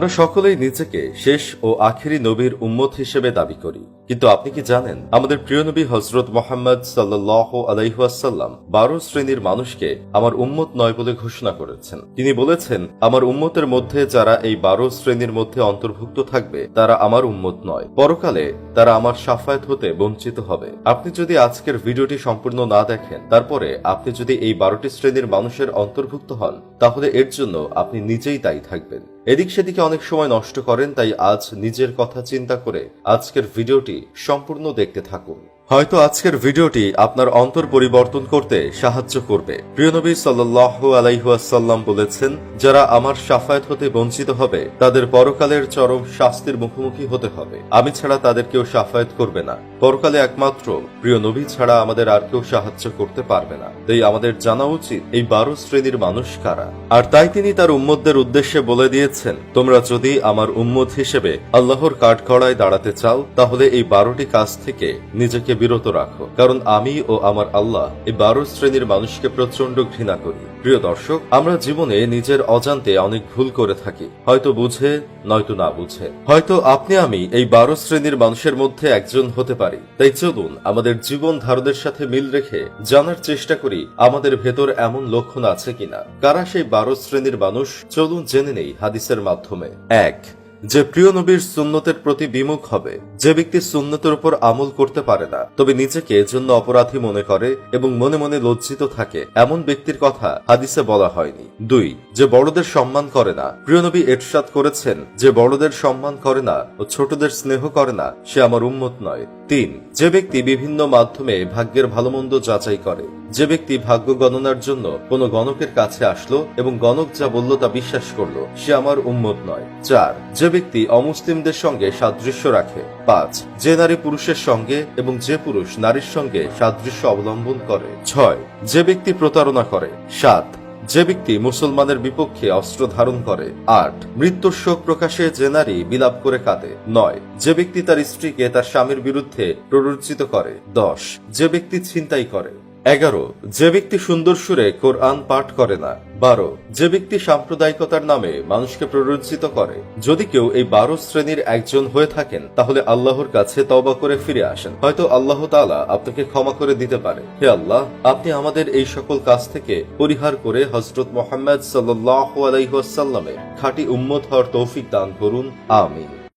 আমরা সকলেই নিজেকে শেষ ও আখেরি নবীর উম্মত হিসেবে দাবি করি। কিন্তু আপনি কি জানেন, আমাদের প্রিয় নবী হজরত মোহাম্মদ সাল্লাহ আলাইহাসাল্লাম বারো শ্রেণির মানুষকে আমার উম্মত নয় বলে ঘোষণা করেছেন। তিনি বলেছেন, আমার উম্মতের মধ্যে যারা এই বারো শ্রেণির মধ্যে অন্তর্ভুক্ত থাকবে, তারা আমার উম্মত নয়। পরকালে তারা আমার সাফায়াত হতে বঞ্চিত হবে। আপনি যদি আজকের ভিডিওটি সম্পূর্ণ না দেখেন, তারপরে আপনি যদি এই বারোটি শ্রেণির মানুষের অন্তর্ভুক্ত হন, তাহলে এর জন্য আপনি নিজেই দায়ী থাকবেন। এদিক সেদিকে অনেক সময় নষ্ট করেন, তাই আজ নিজের কথা চিন্তা করে আজকের ভিডিওটি সম্পূর্ণ দেখতে থাকুন। হয়তো আজকের ভিডিওটি আপনার অন্তর পরিবর্তন করতে সাহায্য করবে। প্রিয় নবী সাল্লাহ আলাইহাসাল্লাম বলেছেন, যারা আমার সাফায়াত হতে বঞ্চিত হবে, তাদের পরকালের চরম শাস্তির মুখোমুখি হতে হবে। আমি ছাড়া তাদের কেউ সাফায়াত করবে না। পরকালে একমাত্র প্রিয় নবী ছাড়া আমাদের আর কেউ সাহায্য করতে পারবে না। তাই আমাদের জানা উচিত, এই বারো শ্রেণির মানুষ কারা? আর তাই তিনি তার উম্মতদের উদ্দেশ্যে বলে দিয়েছেন, তোমরা যদি আমার উম্মত হিসেবে আল্লাহর কাঠগড়ায় দাঁড়াতে চাও, তাহলে এই বারোটি কাজ থেকে নিজেকে বিরত রাখো। কারণ আমি ও আমার আল্লাহ এই বারো শ্রেণির মানুষকে প্রচণ্ড ঘৃণা করি। প্রিয় দর্শক, আমরা জীবনে নিজের অজান্তে অনেক ভুল করে থাকি। হয়তো বুঝে, নয়তো না বুঝে। হয়তো আপনি, আমি এই বারো শ্রেণির মানুষের মধ্যে একজন হতে পারি। তাই চলুন আমাদের জীবন ধারণের সাথে মিল রেখে জানার চেষ্টা করি, আমাদের ভেতর এমন লক্ষণ আছে কিনা? কারা সেই বারো শ্রেণির মানুষ? চলুন জেনে নেই হাদিসের মাধ্যমে। এক, যে প্রিয় নবীর সুন্নতের প্রতি বিমুখ হবে। যে ব্যক্তি সুন্নতের উপর আমল করতে পারে না, তবে নিজেকে জন্য অপরাধী মনে করে এবং মনে মনে লজ্জিত থাকে, এমন ব্যক্তির কথা হাদিসে বলা হয়নি। দুই, যে বড়দের সম্মান করে না। প্রিয় নবী এরশাদ করেছেন, যে বড়দের সম্মান করে না ও ছোটদের স্নেহ করে না, সে আমার উম্মত নয়। তিন, যে ব্যক্তি বিভিন্ন মাধ্যমে ভাগ্যের ভালোমন্দ যাচাই করে, যে ব্যক্তি ভাগ্য গণনার জন্য কোনো গণকের কাছে আসলো এবং গণক যা বলল তা বিশ্বাস করল, সে আমার উম্মত নয়। চার, যে ব্যক্তি অমুসলিমদের সঙ্গে সাদৃশ্য রাখে পাঁচ, যে নারী পুরুষের সঙ্গে এবং যে পুরুষ নারীর সঙ্গে সাদৃশ্য অবলম্বন করে। ছয়, যে ব্যক্তি প্রতারণা করে। সাত, যে ব্যক্তি মুসলমানের বিপক্ষে অস্ত্র ধারণ করে। আট, মৃত্যুর শোক প্রকাশে যে নারী বিলাপ করে কাঁদে। নয়, যে ব্যক্তি তার স্ত্রীকে তার স্বামীর বিরুদ্ধে প্ররোচিত করে। দশ, যে ব্যক্তি ছিনতাই করে। এগারো, যে ব্যক্তি সুন্দর সুরে কোরআন পাঠ করে না। বারো, যে ব্যক্তি সাম্প্রদায়িকতার নামে মানুষকে প্ররোচিত করে। যদি কেউ এই বারো শ্রেণির একজন হয়ে থাকেন, তাহলে আল্লাহর কাছে তবা করে ফিরে আসেন। হয়তো আল্লাহ তাআলা আপনাকে ক্ষমা করে দিতে পারে। হে আল্লাহ, আপনি আমাদের এই সকল কাজ থেকে পরিহার করে হজরত মোহাম্মদ সাল্লাহ আলাইসাল্লামের খাঁটি উম্মত হওয়ার তৌফিক দান করুন। আমিন।